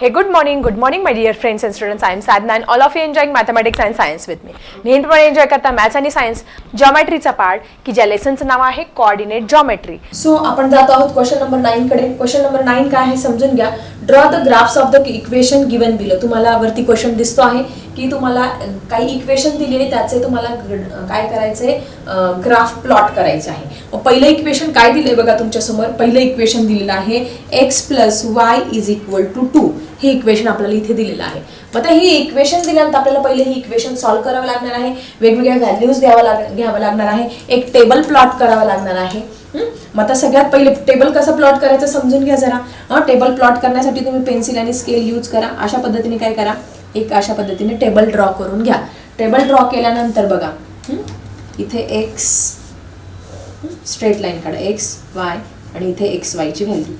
Hey, good morning, good morning, my dear friends and students. I am Sadna and all of you enjoying mathematics and science with me. नेहमीप्रमाणे enjoy करता maths आणि science जॉमेट्रीचा part की ज्या लेसनचं नाव आहे coordinate geometry so आपण जात आहोत क्वेश्चन नंबर नाईन कडे. क्वेश्चन नंबर नाईन काय आहे समजून घ्या. Draw the graphs of the equation given below तुम्हाला वरती क्वेश्चन दिसतो आहे. की तुम्हाला काही इक्वेशन दिली आहे त्याचे तुम्हाला काय करायचे ग्राफ प्लॉट करायचे आहे. पहिलं इक्वेशन काय दिलंय बघा तुमच्यासमोर? पहिलं इक्वेशन दिलेलं आहे x plus y is equal to two हे इक्वेशन आपल्याला इथे दिलेलं आहे. मग आता इक्वेशन दिल्यानंतर आपल्याला पहिले ही इक्वेशन सॉल्व्ह करावं लागणार आहे. वेगवेगळ्या व्हॅल्यूज द्यावा लाग घ्यावं लागणार आहे. एक टेबल प्लॉट करावं लागणार आहे. मग आता सगळ्यात पहिले टेबल कसं प्लॉट करायचं समजून घ्या जरा. टेबल प्लॉट करण्यासाठी तुम्ही पेन्सिल आणि स्केल यूज करा. अशा पद्धतीने काय करा? एक अशा पद्धतीने टेबल ड्रॉ करून घ्या. टेबल ड्रॉ केल्यानंतर बघा इथे एक्स स्ट्रेट लाईन काढा. एक्स वाय आणि इथे एक्स वायची व्हॅल्यू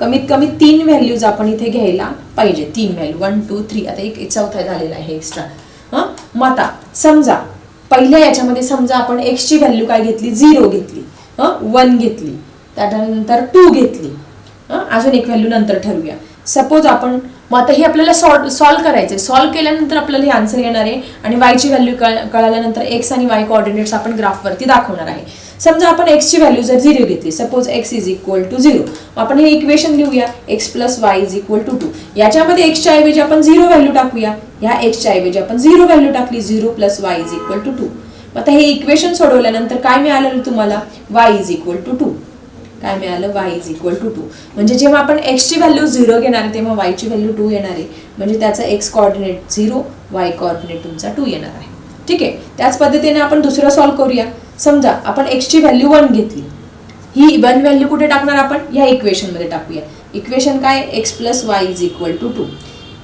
कमीत कमी तीन व्हॅल्यूज आपण इथे घ्यायला पाहिजे. तीन व्हॅल्यू वन टू थ्री आता एक चौथा झालेला आहे एक्स्ट्रा हां? मग आता समजा पहिल्या याच्यामध्ये समजा आपण एक्सची व्हॅल्यू काय घेतली? झिरो घेतली. हां? वन घेतली. त्यानंतर टू घेतली. हां? अजून एक व्हॅल्यू नंतर ठरवूया. सपोज आपण मग आता हे आपल्याला सॉल्व सॉल्व करायचं सॉल्व केल्यानंतर आपल्याला हे आन्सर येणार आहे आणि वायची व्हॅल्यू कळाल्यानंतर एक्स आणि वाय कोऑर्डिनेट्स आपण ग्राफवरती दाखवणार आहे. समजा आपण एक्सची व्हॅल्यू जर झिरो घेतली suppose x is equal to zero आपण हे इक्वेशन लिहूया. X plus y is equal to two याच्यामध्ये एक्सच्या ऐवजी आपण झिरो व्हॅल्यू टाकूया. ह्या एक्सच्या ऐवजी आपण झिरो व्हॅल्यू टाकली zero plus y is equal to two आता हे इक्वेशन सोडवल्यानंतर काय मिळालेलं तुम्हाला? Y is equal to two काय मिळालं? Y is equal to two म्हणजे जेव्हा आपण एक्सची व्हॅल्यू झिरो घेणार आहे तेव्हा वायची व्हॅल्यू टू येणार आहे. म्हणजे त्याचा x coordinate zero y coordinate तुमचा टू येणार आहे. ठीक आहे? त्याच पद्धतीने आपण दुसरं सॉल्व करूया. समजा आपण एक्सची व्हॅल्यू वन घेतली. ही वन व्हॅल्यू कुठे टाकणार आपण? या इक्वेशनमध्ये टाकूया. इक्वेशन काय? X plus y is equal to two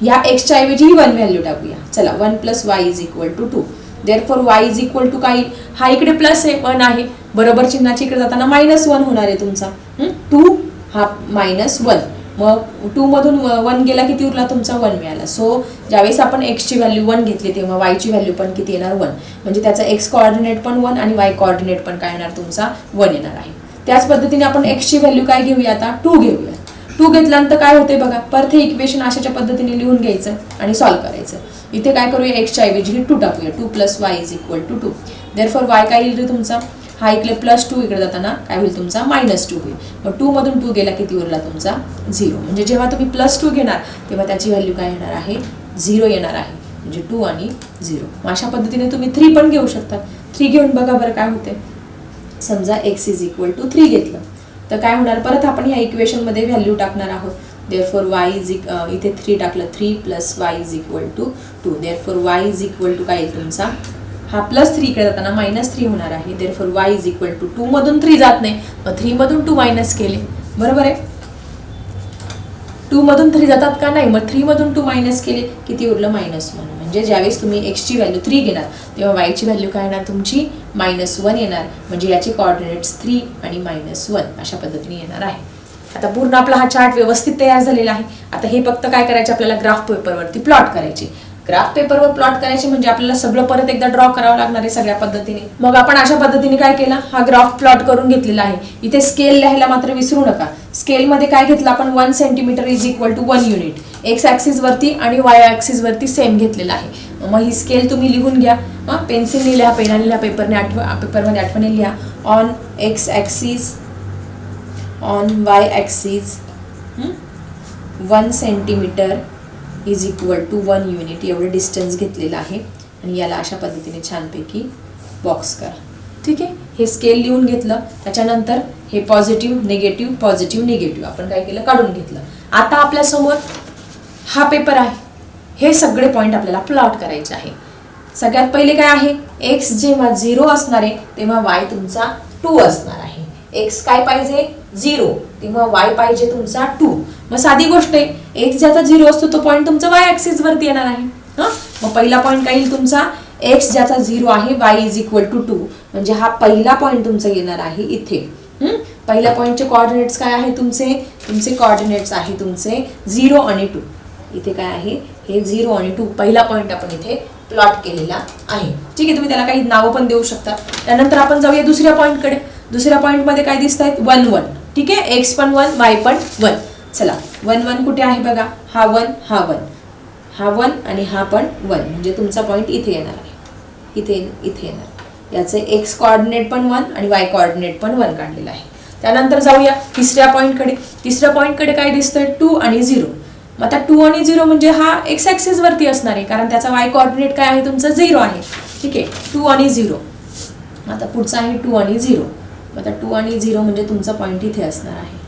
या एक्सच्या ऐवजी ही वन व्हॅल्यू टाकूया. चला one plus y is equal to two therefore y is equal to काय हा इकडे प्लस आहे वन आहे. बरोबर चिन्हाची इकडे जाताना मायनस वन होणार आहे तुमचा. टू हा मायनस वन मग टू मधून वन गेला किती उरला तुमचा? वन मिळाला. सो ज्यावेळेस आपण एक्सची व्हॅल्यू वन घेतली तेव्हा वायची व्हॅल्यू पण किती येणार? वन म्हणजे त्याचा एक्स कॉर्डिनेट पण वन आणि वाय कोऑर्डिनेट पण काय येणार? तुमचा वन येणार आहे. त्याच पद्धतीने आपण एक्सची व्हॅल्यू काय घेऊया आता? टू घेऊया. टू घेतल्यानंतर काय होते बघा? परत हे इक्वेशन अशाच्या पद्धतीने लिहून घ्यायचं आणि सॉल्व्ह करायचं. इथे काय करूया? एक्सच्या ऐवजी टू टाकूया. Two plus y is equal to two therefore y काय येईल रे तुमचा? हा इकडे प्लस टू इकडे जाताना काय होईल तुमचा? मायनस टू होईल. मग टू मधून टू गेला किती उरला तुमचा? झिरो म्हणजे जेव्हा तुम्ही प्लस टू घेणार तेव्हा त्याची व्हॅल्यू काय येणार आहे? झिरो येणार आहे. म्हणजे टू आणि झिरो अशा पद्धतीने तुम्ही थ्री पण घेऊ शकता. थ्री घेऊन बघा बरं काय होते समजा x is equal to three घेतलं. तर काय होणार? परत आपण ह्या इक्वेशनमध्ये व्हॅल्यू टाकणार आहोत. देअर फॉर वाय इज इथे थ्री टाकलं. Three plus y is equal to two therefore y is equal to काय येईल तुमचा? हा प्लस थ्री इकडे जाताना मायनस थ्री होणार आहे. Therefore y is equal to two मधून थ्री जात नाही. मग थ्रीमधून टू मायनस केले. बरोबर आहे? टू मधून थ्री जातात का नाही? मग थ्रीमधून टू मायनस केले. किती उरलं? मायनस वन म्हणजे ज्यावेळेस तुम्ही एक्सची व्हॅल्यू थ्री घेणार तेव्हा वायची व्हॅल्यू काय येणार? तुमची मायनस वन येणार. म्हणजे याचे कॉर्डिनेट्स थ्री आणि मायनस वन अशा पद्धतीने येणार आहे. आता पूर्ण आपला हा चार्ट व्यवस्थित तयार झालेला आहे. आता हे फक्त काय करायचे? आपल्याला ग्राफ पेपरवरती प्लॉट करायचे. ग्राफ पेपरवर प्लॉट करायचे म्हणजे आपल्याला सगळं परत एकदा ड्रॉ करावं लागणार आहे सगळ्या पद्धतीने. मग आपण अशा पद्धतीने काय केला? हा ग्राफ प्लॉट करून घेतलेला आहे. इथे स्केल लिहायला मात्र विसरू नका. स्केलमध्ये काय घेतलं आपण? One centimetre is equal to one unit x ॲक्सिसवरती आणि वाय ॲक्सिसवरती सेम घेतलेला आहे. मग ही स्केल तुम्ही लिहून घ्या. पेन्सिलने लिहा पेनाने लिहा पेपरने आठव पेपरमध्ये आठवणी लिहा. On x axis on y axis one centimetre is equal to one unit एवढं डिस्टन्स घेतलेलं आहे. आणि याला अशा पद्धतीने छानपैकी बॉक्स करा. ठीक आहे? हे स्केल लिहून घेतलं. त्याच्यानंतर हे पॉझिटिव्ह निगेटिव्ह पॉझिटिव्ह निगेटिव्ह आपण काय केलं? काढून घेतलं. आता आपल्यासमोर हा पेपर आहे. हे सगळे पॉईंट आपल्याला प्लॉट करायचे आहे. सगळ्यात पहिले काय आहे? एक्स जेव्हा झिरो असणार आहे तेव्हा वाय तुमचा टू असणार आहे. एक्स काय पाहिजे? झिरो तेव्हा वाय पाहिजे तुमचा टू मग साधी गोष्ट आहे एक्स ज्याचा झिरो असतो तो पॉईंट तुमचा वाय ऍक्सिस वरती येणार आहे. हां? मग पहिला पॉईंट काय येईल तुमचा? एक्स ज्याचा झिरो आहे y is equal to two म्हणजे हा पहिला पॉईंट तुमचा येणार आहे इथे. पहिल्या पॉईंटचे कॉर्डिनेट्स काय आहे तुमचे? तुमचे कॉर्डिनेट्स आहे तुमचे झिरो आणि टू इथे काय आहे? हे झिरो आणि टू पहिला पॉईंट आपण इथे प्लॉट केलेला आहे. ठीक आहे तुम्ही त्याला काही नावं पण देऊ शकता. त्यानंतर आपण जाऊया दुसऱ्या पॉईंटकडे दुसऱ्या पॉईंटमध्ये काय दिसत आहेत वन वन ठीक आहे? एक्स पण वन वाय पण वन चला वन वन कुठे आहे बघा? हा वन हा वन हा वन आणि हा पण वन म्हणजे तुमचा पॉईंट इथे येणार आहे. इथे इथे येणार याचे एक्स कॉर्डिनेट पण वन आणि वाय कॉर्डिनेट पण वन काढलेला आहे. त्यानंतर जाऊया तिसऱ्या पॉईंटकडे तिसऱ्या पॉईंटकडे काय दिसतंय? टू आणि झिरो मग आता टू आणि झिरो म्हणजे हा एक्स ॲक्सेसवरती असणार आहे कारण त्याचा वाय कॉर्डिनेट काय आहे? तुमचा झिरो आहे. ठीक आहे? टू आणि झिरो आता पुढचा आहे टू आणि झिरो आता टू आणि झिरो म्हणजे तुमचा पॉईंट इथे असणार आहे.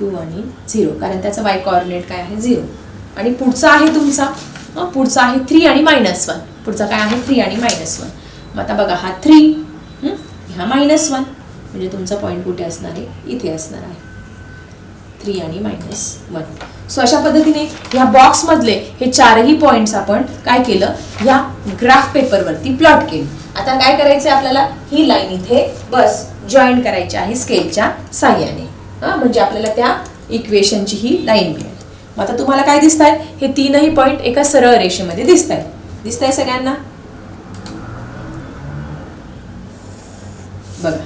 टू आणि झिरो कारण त्याचा वाय कॉर्डिनेट काय आहे? झिरो आणि पुढचा आहे तुमचा पुढचा आहे थ्री आणि मायनस वन पुढचा काय आहे? थ्री आणि मायनस वन मग आता बघा हा थ्री हा मायनस वन म्हणजे तुमचा पॉईंट कुठे असणार आहे? इथे असणार आहे. थ्री आणि मायनस वन सो अशा पद्धतीने ह्या बॉक्समधले हे चारही पॉईंट्स आपण काय केलं? ह्या ग्राफ पेपरवरती प्लॉट केलं. आता काय करायचं आपल्याला? ही लाईन इथे बस. जॉईन करायची आहे स्केलच्या साह्याने. हां? म्हणजे आपल्याला त्या इक्वेशनची ही लाईन मिळेल. मग आता तुम्हाला काय दिसत आहे हे तीनही पॉईंट एका सरळ रेषेमध्ये दिसत आहेत दिसत आहे सगळ्यांना? बघा.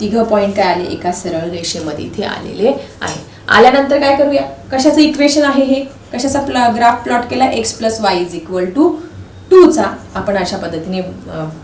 तिघ पॉईंट काय आले? एका सरळ रेषेमध्ये इथे आलेले आहे. आल्यानंतर काय करूया? कशाचं इक्वेशन आहे हे? कशाचा प्लॉ ग्राफ प्लॉट केला? X plus y is equal to टूचा आपण अशा पद्धतीने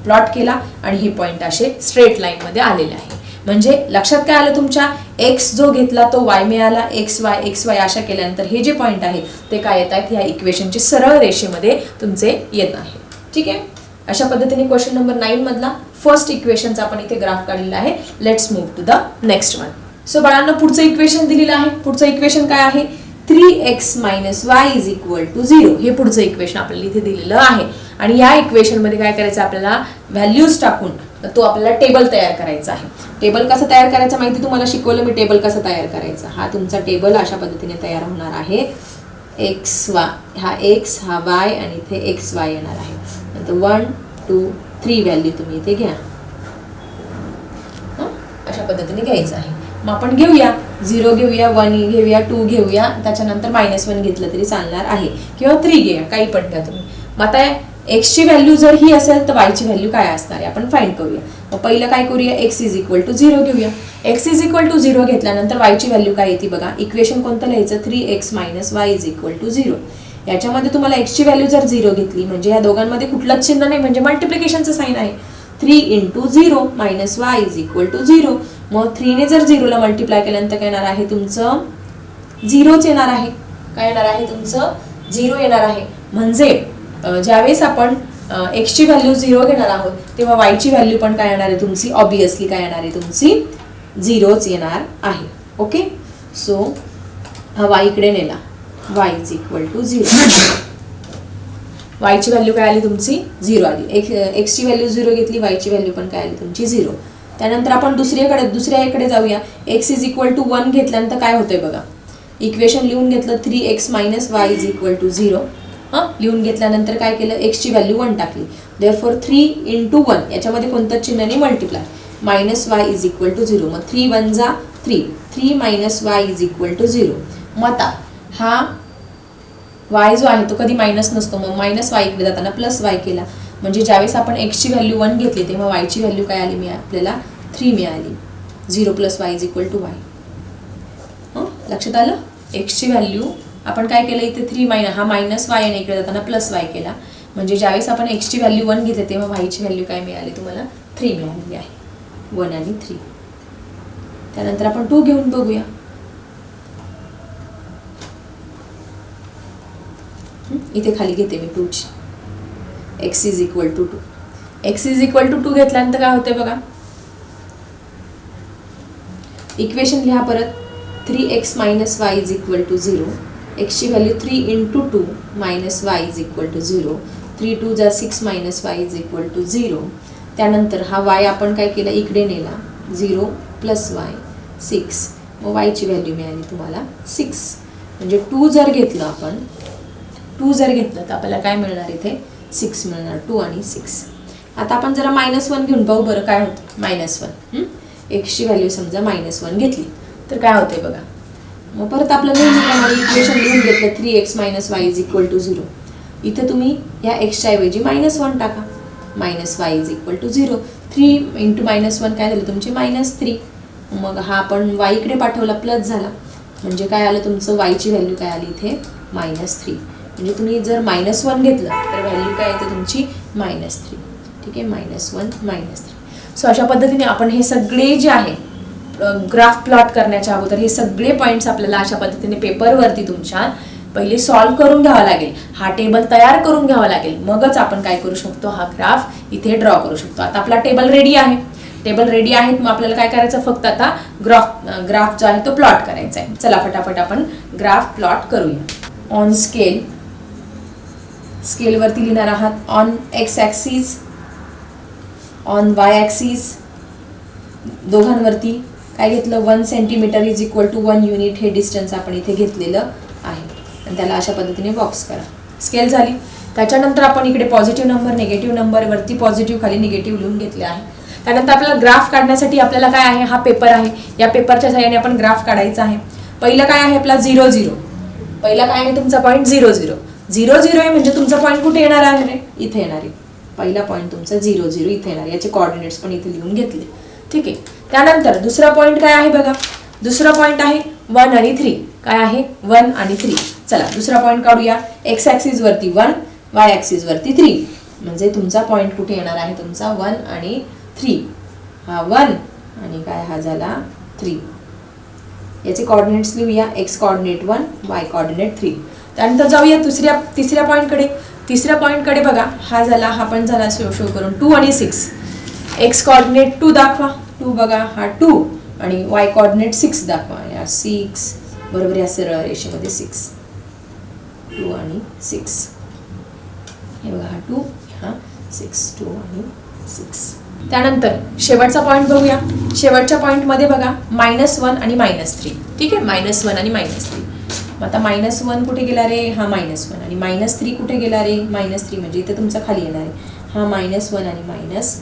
प्लॉट केला आणि हे पॉईंट असे स्ट्रेट लाईनमध्ये आलेले आहे. म्हणजे लक्षात काय आलं तुमच्या? एक्स जो घेतला तो वाय मिळाला. एक्स वाय एक्स वाय अशा केल्यानंतर हे जे पॉईंट आहेत ते काय येत आहेत? ह्या इक्वेशनचे सरळ रेषेमध्ये तुमचे येत आहे. ठीक आहे? अशा पद्धतीने क्वेश्चन नंबर नाईन मधला फर्स्ट इक्वेशनचा आपण इथे ग्राफ काढलेला आहे. Let's move to the next one so बाळांना पुढचं इक्वेशन दिलेलं आहे. पुढचं इक्वेशन काय आहे? Three x minus y is equal to zero. हे पुढचं इक्वेशन आपल्याला इथे दिलेलं आहे. आणि या इक्वेशनमध्ये काय करायचं आपल्याला? व्हॅल्यूज टाकून तो आपल्याला टेबल तयार करायचा आहे. टेबल कसं तयार करायचं माहिती तुम्हाला शिकवलं? मी टेबल कसं तयार करायचं? हा तुमचा टेबल अशा पद्धतीने तयार होणार आहे. एक्स वा हा एक्स हा वाय आणि इथे एक्स वाय येणार आहे. नंतर वन टू थ्री व्हॅल्यू तुम्ही इथे घ्या. अशा पद्धतीने घ्यायचं आहे. मग आपण घेऊया. झिरो घेऊया वन घेऊया टू घेऊया. त्याच्यानंतर मायनस वन घेतलं तरी चालणार आहे. किंवा थ्री घेऊया काही पण घ्या तुम्ही. मग आता एक्सची व्हॅल्यू जर ही असेल तर वायची व्हॅल्यू काय असणार आहे? आपण फाईंड करूया. मग पहिलं काय करूया? X is equal to zero घेऊया. X is equal to zero घेतल्यानंतर वायची व्हॅल्यू काय येते बघा? इक्वेशन कोणतं लिहायचं? Three x minus y is equal to zero याच्यामध्ये तुम्हाला एक्सची व्हॅल्यू जर झिरो घेतली म्हणजे या दोघांमध्ये कुठलंच चिन्ह नाही म्हणजे मल्टिप्लिकेशनचं साईन आहे. Three into zero minus y is equal to zero मग थ्रीने जर झिरोला मल्टिप्लाय केल्यानंतर काय येणार आहे तुमचं? झिरोच येणार आहे. काय येणार आहे? तुमचं झिरो येणार आहे. म्हणजे ज्यावेळेस आपण एक्सची व्हॅल्यू झिरो घेणार आहोत तेव्हा वायची व्हॅल्यू पण काय येणार आहे तुमची? ऑब्वियसली काय येणार आहे तुमची? झिरोच येणार आहे. ओके? सो हा वाय इकडे नेला. Y is equal to zero वायची value काय आली तुमची? झिरो आली. एक्स एक्सची व्हॅल्यू झिरो घेतली वायची व्हॅल्यू पण काय आली तुमची? झिरो. त्यानंतर आपण दुसरीकडे दुसऱ्या इकडे जाऊया. X is equal to one घेतल्यानंतर काय होतंय बघा? इक्वेशन लिहून घेतलं three x minus y is equal to zero हां? लिहून घेतल्यानंतर काय केलं? एक्सची व्हॅल्यू वन टाकली. Therefore three into one याच्यामध्ये कोणतं चिन्ह नाही multiply minus y is equal to zero मग थ्री वन जा three three minus y is equal to zero मग आता हा वाय जो आहे तो कधी मायनस नसतो. मग मायनस वाय इकडे जाताना प्लस वाय केला. म्हणजे ज्यावेळेस आपण एक्सची व्हॅल्यू वन घेतली तेव्हा वायची व्हॅल्यू काय आली? मिळा आपल्याला थ्री मिळाली. Zero plus y is equal to y लक्षात आलं? एक्सची व्हॅल्यू आपण काय केलं इथे? थ्री मायन हा मायनस वाय आणि इकडे जाताना प्लस वाय केला. म्हणजे ज्यावेळेस आपण एक्सची व्हॅल्यू वन घेतली तेव्हा वायची व्हॅल्यू काय मिळाली? तुम्हाला थ्री मिळालेली आहे. वन आणि थ्री त्यानंतर आपण टू घेऊन बघूया. इथे खाली घेते मी टूची x is equal to two x is equal to two घेतल्यानंतर काय होते बघा? इक्वेशन लिहा परत. Three x minus y is equal to zero एक्सची value three into two minus y is equal to zero three two जा six minus y is equal to zero त्यानंतर हा Y आपण काय केला? इकडे नेला. झिरो प्लस वाय सिक्स मग वायची value मिळाली तुम्हाला सिक्स म्हणजे टू जर घेतलं आपण टू जर घेतलं तर आपल्याला काय मिळणार इथे? सिक्स मिळणार टू आणि सिक्स. आता आपण जरा मायनस वन घेऊन पाहू बरं काय होतं. मायनस वन एक्सची व्हॅल्यू समजा मायनस वन घेतली. तर काय होते बघा. मग परत आपलं नेहमीप्रमाणे इक्वेशन लिहून घेतलं three x minus y is equal to zero इथं तुम्ही या एक्सच्या ऐवजी मायनस वन टाका. Minus y is equal to zero three into minus one काय झालं तुमचे? मायनस थ्री मग हा आपण वाय इकडे पाठवला प्लस झाला. म्हणजे काय आलं तुमचं? वायची व्हॅल्यू काय आली इथे? मायनस थ्री म्हणजे तुम्ही जर मायनस वन घेतलं तर व्हॅल्यू काय येते तुमची? मायनस थ्री ठीक आहे? Minus one minus three so अशा पद्धतीने आपण हे सगळे जे आहे ग्राफ प्लॉट करण्याच्या अगोदर हे सगळे पॉईंट्स आपल्याला अशा पद्धतीने पेपरवरती तुमच्या पहिले सॉल्व्ह करून घ्यावा लागेल. हा टेबल तयार करून घ्यावा लागेल. मगच आपण काय करू शकतो? हा ग्राफ इथे ड्रॉ करू शकतो. आता आपला टेबल रेडी आहे. टेबल रेडी आहेत मग आपल्याला काय करायचं? फक्त आता ग्राफ ग्राफ जो आहे तो प्लॉट करायचा आहे. चला फटाफट आपण ग्राफ प्लॉट करूया. ऑन स्केल स्केलवरती लिहिणार आहात. On x axis on y axis दोघांवरती. काय घेतलं? One centimetre is equal to one unit हे डिस्टन्स आपण इथे घेतलेलं आहे. आणि त्याला अशा पद्धतीने बॉक्स करा. स्केल झाली. त्याच्यानंतर आपण इकडे पॉझिटिव्ह नंबर निगेटिव्ह नंबर वरती पॉझिटिव्ह खाली निगेटिव्ह लिहून घेतले आहे. त्यानंतर आपल्याला ग्राफ काढण्यासाठी आपल्याला काय आहे? हा पेपर आहे. या पेपरच्या सहाय्याने आपण ग्राफ काढायचा आहे. पहिलं काय आहे? आपला झिरो झिरो पहिला काय आहे? तुमचा point zero zero zero zero आहे म्हणजे तुमचा पॉईंट कुठे येणार आहे? रे इथे येणार आहे. पहिला पॉईंट तुमचा झिरो झिरो इथे येणार आहे. याचे कॉर्डिनेट्स पण इथे लिहून घेतले. ठीक आहे. त्यानंतर दुसरा पॉईंट काय आहे बघा? दुसरा पॉईंट आहे वन आणि थ्री काय आहे? वन आणि थ्री चला दुसरा पॉईंट काढूया. एक्स ॲक्सिस वरती वन वाय ॲक्सिसवरती थ्री म्हणजे तुमचा पॉईंट कुठे येणार आहे? तुमचा वन आणि थ्री हा वन आणि काय? हा झाला थ्री याचे कॉर्डिनेट्स लिहूया. X coordinate one y coordinate three त्यानंतर जाऊया दुसऱ्या तिसऱ्या पॉईंटकडे तिसऱ्या पॉईंटकडे बघा हा झाला हा पण झाला शो शो करून. टू आणि सिक्स एक्स कॉर्डिनेट टू दाखवा. टू बघा हा टू आणि वाय कॉर्डिनेट सिक्स दाखवा. या सिक्स बरोबर या सरळ रेषेमध्ये सिक्स टू आणि सिक्स हे बघा हा टू हा सिक्स टू आणि सिक्स त्यानंतर शेवटचा पॉईंट बघूया. शेवटच्या पॉईंटमध्ये बघा मायनस वन आणि मायनस थ्री ठीक आहे? मायनस वन आणि मायनस थ्री मग आता मायनस वन कुठे गेला रे? हा मायनस वन आणि मायनस थ्री कुठे गेला रे? मायनस थ्री म्हणजे इथे तुमचा खाली येणार आहे. हा मायनस वन आणि मायनस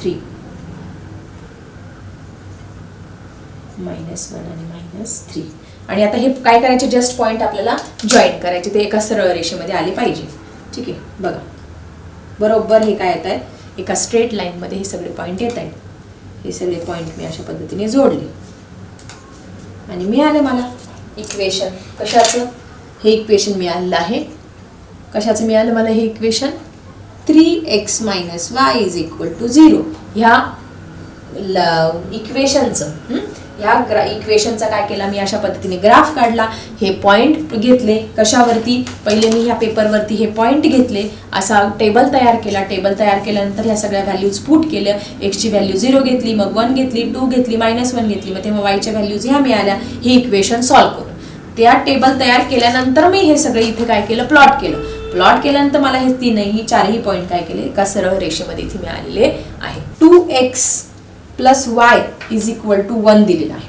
थ्री मायनस वन आणि मायनस थ्री आणि आता हे काय करायचे? जस्ट पॉईंट आपल्याला जॉईन करायचे. ते एका सरळ रेषेमध्ये आले पाहिजे. ठीक आहे? बघा. बरोबर हे काय येत आहे एका स्ट्रेट लाईनमध्ये हे सगळे पॉईंट येत आहेत. हे सगळे पॉईंट मी अशा पद्धतीने जोडले. आणि मिळालं मला. इक्वेशन कशाचं? हे इक्वेशन मिळालेलं आहे. कशाचं मिळालं मला हे equation three x minus y is equal to zero ह्या इक्वेशनचं ह्या ग्रा इक्वेशनचा काय केला? मी अशा पद्धतीने ग्राफ काढला. हे पॉईंट घेतले. कशावरती? पहिले मी ह्या पेपरवरती हे पॉईंट घेतले. असा टेबल तयार केला. टेबल तयार केल्यानंतर ह्या सगळ्या व्हॅल्यूज पुट केल्या. एक्सची व्हॅल्यू झिरो घेतली मग वन घेतली टू घेतली मायनस वन घेतली. मग तेव्हा वायच्या व्हॅल्यूज ह्या मिळाल्या. हे इक्वेशन सॉल्व्ह करून. त्या टेबल तयार केल्यानंतर मी हे सगळे इथे काय केलं? प्लॉट केलं. प्लॉट केल्यानंतर मला हे तीनही चारही पॉईंट काय केले? एका सरळ रेषेमध्ये इथे मिळालेले आहे. Two x plus y is equal to one दिलेला आहे.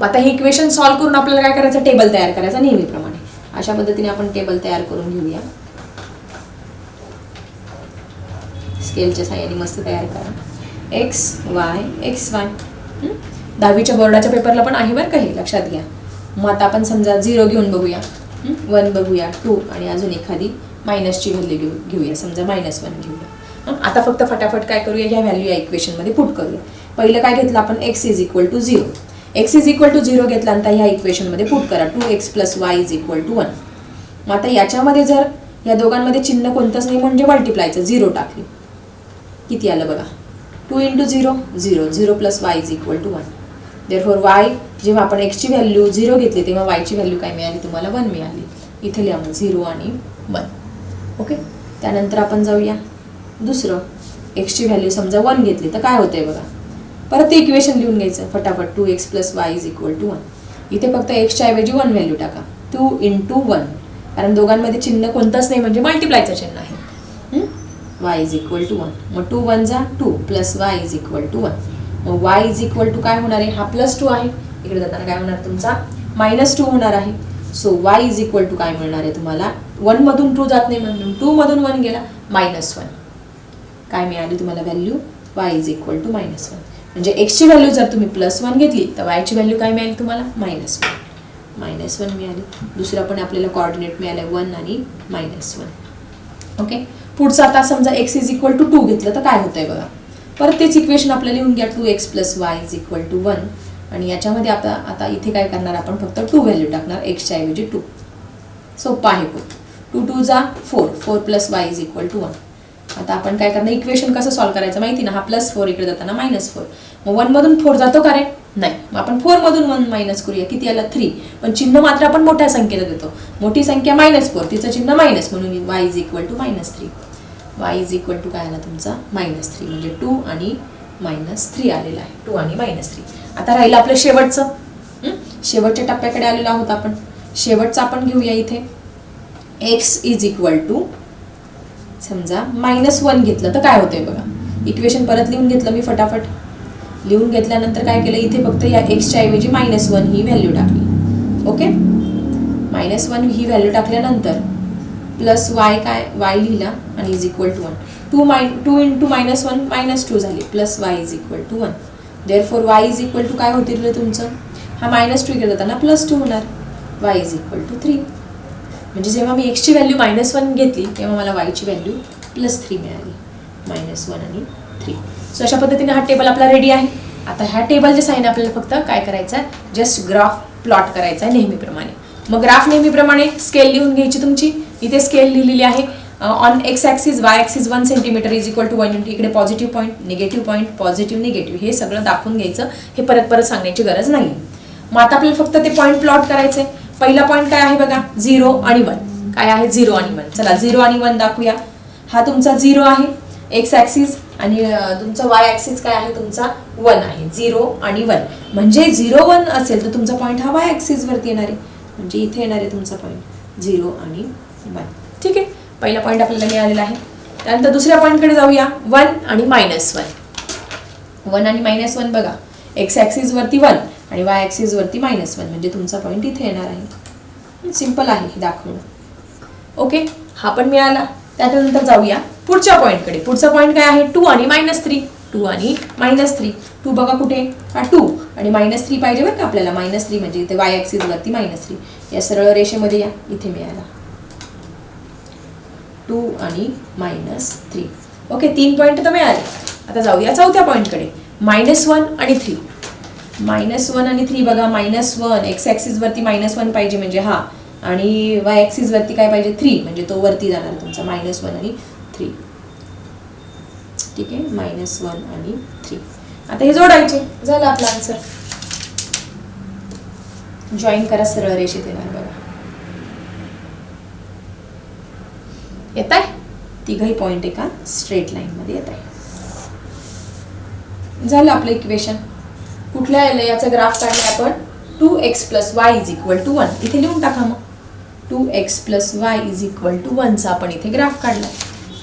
मग आता हे इक्वेशन सॉल्व्ह करून आपल्याला काय करायचं? टेबल तयार करायचा नेहमीप्रमाणे. अशा पद्धतीने आपण टेबल तयार करून घेऊया. स्केलच्या साह्याने मस्त तयार करा. एक्स वाय एक्स वाय दहावीच्या बोर्डाच्या पेपरला पण आहे बरं का हे? लक्षात घ्या. मग आता आपण समजा झिरो घेऊन बघूया. वन बघूया टू आणि अजून एखादी मायनसची व्हॅल्यू घेऊ घेऊया. समजा मायनस वन घेऊया आता फक्त फटाफट काय करूया ह्या व्हॅल्यू या इक्वेशनमध्ये पुट करूया. पहिलं काय घेतलं आपण? X is equal to zero x is equal to zero घेतल्यानंतर ह्या इक्वेशनमध्ये पुट करा. Two x plus y is equal to one मग आता याच्यामध्ये जर या दोघांमध्ये चिन्ह कोणतंच नाही म्हणजे मल्टिप्लायचं झिरो टाकली. किती आलं बघा? Two into zero zero zero plus y is equal to one therefore y जेव्हा आपण एक्सची व्हॅल्यू झिरो घेतली तेव्हा वायची व्हॅल्यू काय मिळाली? तुम्हाला वन मिळाली. इथे लिहा मग झिरो आणि वन ओके त्यानंतर आपण जाऊया. दुसरं. एक्सची व्हॅल्यू समजा वन घेतली तर काय होतंय बघा? परत ते इक्वेशन लिहून घ्यायचं. फटाफट two x plus y is equal to one इथे फक्त एक्सच्या ऐवजी वन व्हॅल्यू टाका. टू इन टू वन कारण दोघांमध्ये चिन्ह कोणतंच नाही म्हणजे मल्टिप्लायचं चिन्ह आहे. Y is equal to one मग टू वन जा two plus y is equal to one मग वाय इज इक्वल टू काय होणार आहे? हा प्लस टू आहे. इकडे जाताना काय होणार तुमचा? मायनस टू होणार आहे. So y is equal to काय मिळणार आहे तुम्हाला? वन मधून टू जात नाही म्हणून. टू मधून वन गेला. मायनस वन काय मिळाली तुम्हाला value y is equal to minus one म्हणजे एक्सची व्हॅल्यू जर तुम्ही प्लस वन घेतली तर वायची व्हॅल्यू काय मिळाली तुम्हाला? मायनस वन मायनस वन मिळाली. दुसरा पण आपल्याला कॉर्डिनेट मिळाला वन आणि मायनस वन ओके पुढचं आता समजा x is equal to two घेतलं तर काय होतंय बघा? परत तेच इक्वेशन आपल्याला लिहून घ्या. Two x plus y is equal to one आणि याच्यामध्ये आता आता इथे काय करणार आपण? फक्त टू व्हॅल्यू टाकणार एक्सच्या ऐवजी टू सोपं आहे. खूप टू टू जा four four plus y is equal to one आता आपण काय करणार? इक्वेशन कसं सॉल्व्ह करायचं माहिती ना? हा प्लस फोर इकडे जाताना मायनस फोर मग वनमधून फोर जातो का रे? नाही. मग आपण फोरमधून वन मायनस करूया. किती आला? थ्री पण चिन्ह मात्र आपण मोठ्या संख्येला देतो. मोठी संख्या मायनस फोर तिचं चिन्ह मायनस म्हणून y is equal to minus three y is equal to काय आला तुमचा? मायनस थ्री म्हणजे टू आणि मायनस थ्री आलेला आहे. टू आणि मायनस थ्री आता राहिलं आपलं शेवटचं. शेवटच्या टप्प्याकडे आलेलो आहोत आपण. शेवटचं आपण घेऊया इथे. एक्स इज इक्वल टू समजा मायनस वन घेतलं तर काय होतंय बघा? इक्वेशन परत लिहून घेतलं मी फटाफट. लिहून घेतल्यानंतर काय केलं? इथे फक्त या एक्सच्या ऐवजी मायनस वन ही व्हॅल्यू टाकली. ओके मायनस वन ही व्हॅल्यू टाकल्यानंतर प्लस वाय काय? वाय लिहिला आणि is equal to one two my two into minus one minus two झाली. Plus Y is equal to one there four Y is equal to काय होतील तुमचं? हा मायनस टू इकडे जाताना प्लस टू होणार. Y is equal to three म्हणजे जेव्हा मी एक्सची व्हॅल्यू मायनस वन घेतली तेव्हा मला वायची व्हॅल्यू प्लस थ्री मिळाली. मायनस वन आणि थ्री सो अशा पद्धतीने हा टेबल आपला रेडी आहे. आता ह्या टेबलचे साईन आपल्याला फक्त काय करायचं आहे? जस्ट ग्राफ प्लॉट करायचा आहे नेहमीप्रमाणे. मग ग्राफ नेहमीप्रमाणे स्केल लिहून घ्यायची तुमची. इथे स्केल लिहिलेली आहे. On x axis y axis one centimetre is equal to one into इकडे positive point negative point positive negative हे सगळं दाखवून घ्यायचं. हे परत परत सांगण्याची गरज नाही. मग आता आपल्याला फक्त ते पॉईंट प्लॉट करायचं आहे पहिला पॉईंट काय आहे बघा? झिरो आणि वन काय आहे? झिरो आणि वन चला झिरो आणि वन दाखवूया. हा तुमचा झिरो आहे. एक्स ॲक्सिस आणि तुमचा वाय ॲक्सिस काय आहे? तुमचा वन आहे. झिरो आणि वन म्हणजे झिरो वन असेल तर तुमचा पॉईंट हा वाय ॲक्सिस वरती येणार आहे. म्हणजे इथे येणार आहे तुमचा पॉईंट झिरो आणि वन ठीक आहे? पहिला पॉईंट आपल्याला मिळालेला आहे. त्यानंतर दुसऱ्या पॉईंटकडे जाऊया. वन आणि मायनस वन वन आणि मायनस वन बघा. एक्स ॲक्सिस वरती वन आणि वाय ॲक्सिस वरती मायनस वन म्हणजे तुमचा पॉईंट इथे येणार आहे. सिंपल आहे हे दाखवणं. ओके हा पण मिळाला. त्यानंतर जाऊया पुढच्या पॉईंटकडे पुढचा पॉईंट काय आहे? टू आणि मायनस थ्री टू आणि मायनस थ्री टू बघा कुठे? हा टू आणि मायनस थ्री पाहिजे बरं का आपल्याला. मायनस थ्री म्हणजे इथे वाय ॲक्सिस वरती मायनस थ्री या सरळ रेषेमध्ये या. इथे मिळाला. टू आणि मायनस थ्री ओके तीन पॉईंट तर मिळाले. आता जाऊया चौथ्या पॉईंटकडे मायनस वन आणि थ्री मायनस वन आणि थ्री बघा मायनस वन एक्स ॲक्सिसवरती मायनस वन पाहिजे म्हणजे हा. आणि वाय ॲक्सिसवरती काय पाहिजे? थ्री म्हणजे तो वरती जाणार तुमचा मायनस वन आणि थ्री ठीक आहे? मायनस वन आणि थ्री आता हे जोडायचे. झालं आपलं आन्सर जॉईन करा सरळ रेषेत येणार बघा. येत आहे तिघही पॉईंट एका स्ट्रेट लाईनमध्ये येत आहे झालं आपलं इक्वेशन कुठल्या आलं याचा ग्राफ काढला आपण? Two x plus y is equal to one इथे लिहून टाका मग. Two x plus y is equal to वनचा आपण इथे ग्राफ काढला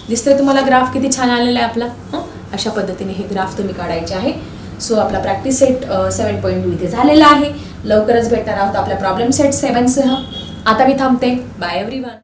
दिसतंय तुम्हाला ग्राफ किती छान आलेला आहे आपला? हां? अशा पद्धतीने हे ग्राफ तुम्ही काढायचे आहे. सो आपला practice set seven point two इथे झालेला आहे. लवकरच भेटणार आहोत आपल्या प्रॉब्लेम सेट सेवनसह आता मी थांबते. Bye every one